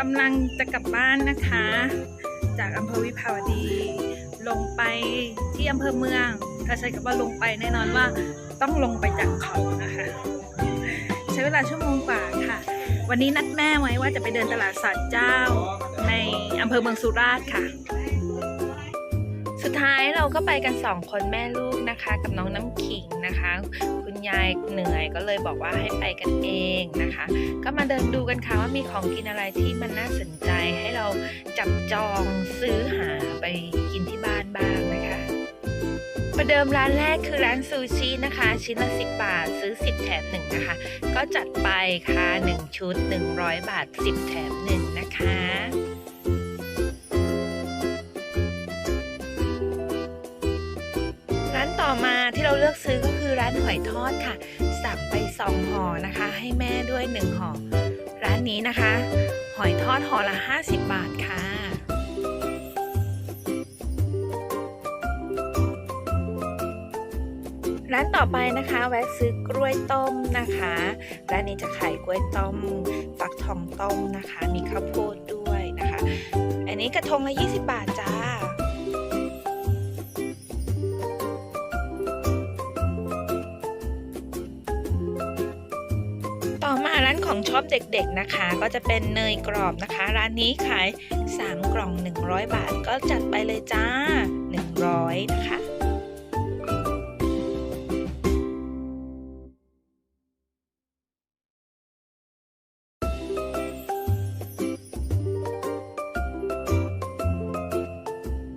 กำลังจะกลับบ้านนะคะ จากอำเภอวิภาวดี ลงไปที่อำเภอเมือง ถ้าใช้คำว่าลงไปแน่นอนว่าต้องลงไปจากเขานะคะ ใช้เวลาชั่วโมงกว่าค่ะ วันนี้นัดแม่ไว้ว่าจะไปเดินตลาดสัตว์เจ้าในอำเภอเมืองสุราษฎร์ค่ะ สุดท้ายเราก็ไปกันสองคนแม่ลูกนะคะ กับน้องน้ำขิงนะคะ คุณยายเหนื่อยก็เลยบอกว่าให้ไปกันเองนะคะ ก็มาเดินดูกันค่ะว่ามีของกินอะไรที่มันน่าสนใจให้เราจับจองซื้อหาไปกินที่บ้านบ้างนะคะประเดิมร้านแรกคือร้านซูชินะคะ ชิ้นละ 10 บาทซื้อ 10 แถม1นะคะ ก็จัดไปค่ะ 1 ชุด 100 บาท 10 แถม1นะคะ เลือกซื้อก็คือร้านหอยทอดค่ะ สั่งไป2ห่อนะคะ ให้แม่ด้วย1ห่อร้านนี้นะคะ หอยทอดห่อละ 50 บาทค่ะร้านต่อไปนะคะแวะซื้อกล้วยต้มนะคะร้านนี้จะขายกล้วยต้มฟักทองต้มนะคะ มีข้าวโพดด้วยนะคะ อันนี้กระทงละ 20 บาทจ้า ต่อมาร้านของชอบเด็กๆนะคะ ก็จะเป็นเนยกรอบนะคะ ร้านนี้ขาย 3 กล่อง 100 บาท ก็จัดไปเลยจ้า 100 นะคะ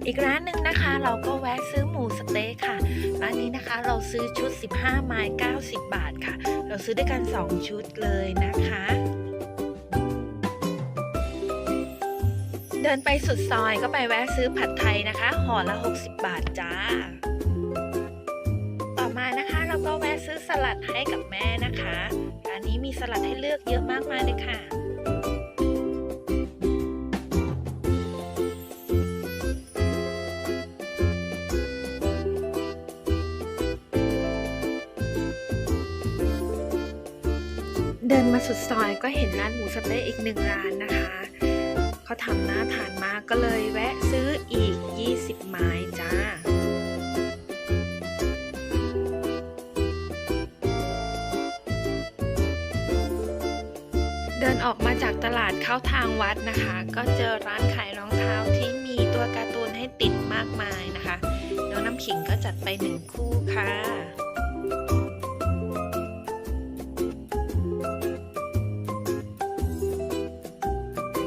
อีกร้านหนึ่ง เราก็แวะซื้อหมูสเต๊ะค่ะ ร้านนี้นะคะเราซื้อชุด 15 ไม้ 90 บาทค่ะ เราซื้อด้วยกัน 2 ชุดเลยนะคะ เดินไปสุดซอยก็ไปแวะซื้อผัดไทยนะคะห่อละ 60 บาทจ้า ต่อมานะคะเราก็แวะซื้อสลัดให้กับแม่นะคะ ร้านนี้มีสลัดให้เลือกเยอะมากมายเลยค่ะ ดินมาสุดซอยก็เห็นร้านหมูสะเต๊ะอีกหนึ่งร้านนะคะเขาทำน่าทานมากก็เลยแวะซื้ออีก 20 ไม้จ้าเดินออกมาจากตลาดเข้าทางวัดนะคะ ก็เจอร้านขายรองเท้าที่มีตัวการ์ตูนให้ติดมากมายนะคะ น้องน้ำขิงก็จัดไปหนึ่งคู่ค่ะ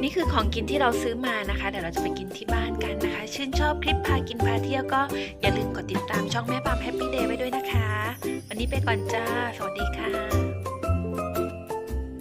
นี่คือของกินที่เราซื้อมานะคะ เดี๋ยวเราจะไปกินที่บ้านกันนะคะ ชื่นชอบคลิปพากินพาเที่ยวก็อย่าลืมกดติดตามช่องแม่ปามแฮปปี้เดย์ไว้ด้วยนะคะ วันนี้ไปก่อนจ้า สวัสดีค่ะ